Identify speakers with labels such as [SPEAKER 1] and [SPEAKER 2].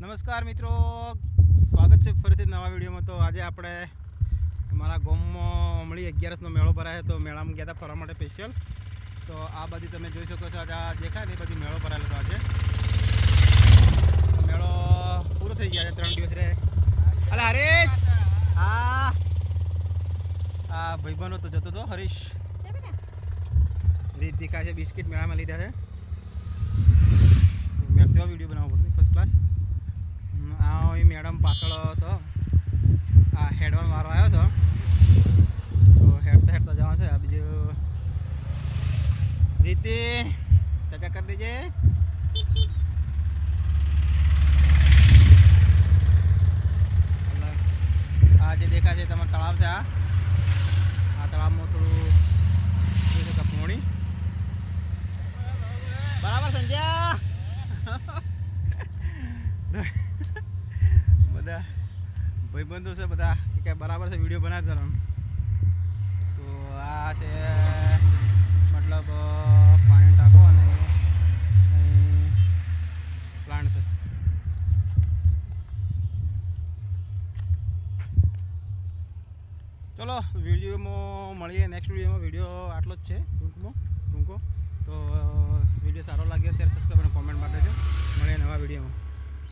[SPEAKER 1] નમસ્કાર મિત્રો. સ્વાગત છે ફરીથી નવા વિડીયોમાં. તો આજે આપણે મારા ગામમાં હમણાં અગિયારસનો મેળો ભરાયો તો મેળામાં ગયા હતા ફરવા માટે સ્પેશિયલ તો આ બધી તમે જોઈ શકો છો. આજે આ દેખાય ને એ બધી મેળો ભરાયેલો હતો આજે. મેળો પૂરો થઈ ગયા છે ત્રણ દિવસ રે અલા હરીશ! હા. આ ભાઈબંધો તો જતો હતો, હરીશ. રીત દેખાય છે. બિસ્કિટ મેળામાં લીધા છે. મેં તેવો વીડિયો બનાવવો પડતો ફર્સ્ટ ક્લાસ આ એ મેડમ પાછળ છો આ હેડવાન વાળો આવ્યો છો તો હેડતા હેડતા જવા છે આ બીજું રીતિ ચાચા કરી દેજે આ જે દેખાય છે તમારું તળાવ છે આ આ તળાવમાં થોડું જોઈ શકો પોણી બરાબર સંજ્યા ભાઈબંધો છે બધા કે કાંઈ બરાબર છે, વીડિયો બનાવી દેવાનો. તો આ છે, મતલબ પાણી ટાંકો અને પ્લાન્ટ છે. ચલો, વિડીયોમાં મળીએ નેક્સ્ટ વિડીયોમાં. વીડિયો આટલો જ છે, ટૂંકમાં, ટૂંકો. તો, વીડિયો સારો લાગ્યો શેર સબસ્ક્રાઈબ અને કોમેન્ટ